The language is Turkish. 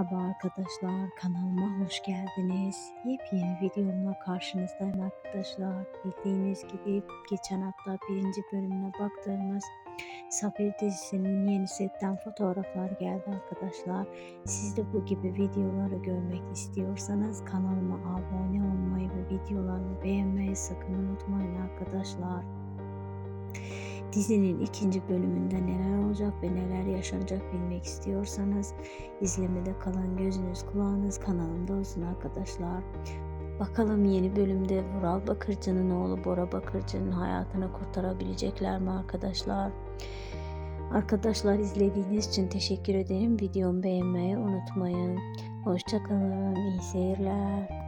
Merhaba arkadaşlar, kanalıma hoş geldiniz. Yepyeni videomla karşınızdayım arkadaşlar. Bildiğiniz gibi geçen hafta birinci bölümüne baktığımız Safir dizisinin yeni setten fotoğraflar geldi arkadaşlar. Siz de bu gibi videoları görmek istiyorsanız kanalıma abone olmayı ve videolarımı beğenmeyi sakın unutmayın arkadaşlar. Dizinin ikinci bölümünde neler olacak ve neler yaşanacak bilmek istiyorsanız izlemede kalan gözünüz kulağınız kanalımda olsun arkadaşlar. Bakalım yeni bölümde Vural Bakırcı'nın oğlu Bora Bakırcı'nın hayatını kurtarabilecekler mi arkadaşlar? Arkadaşlar izlediğiniz için teşekkür ederim. Videomu beğenmeyi unutmayın. Hoşçakalın. İyi seyirler.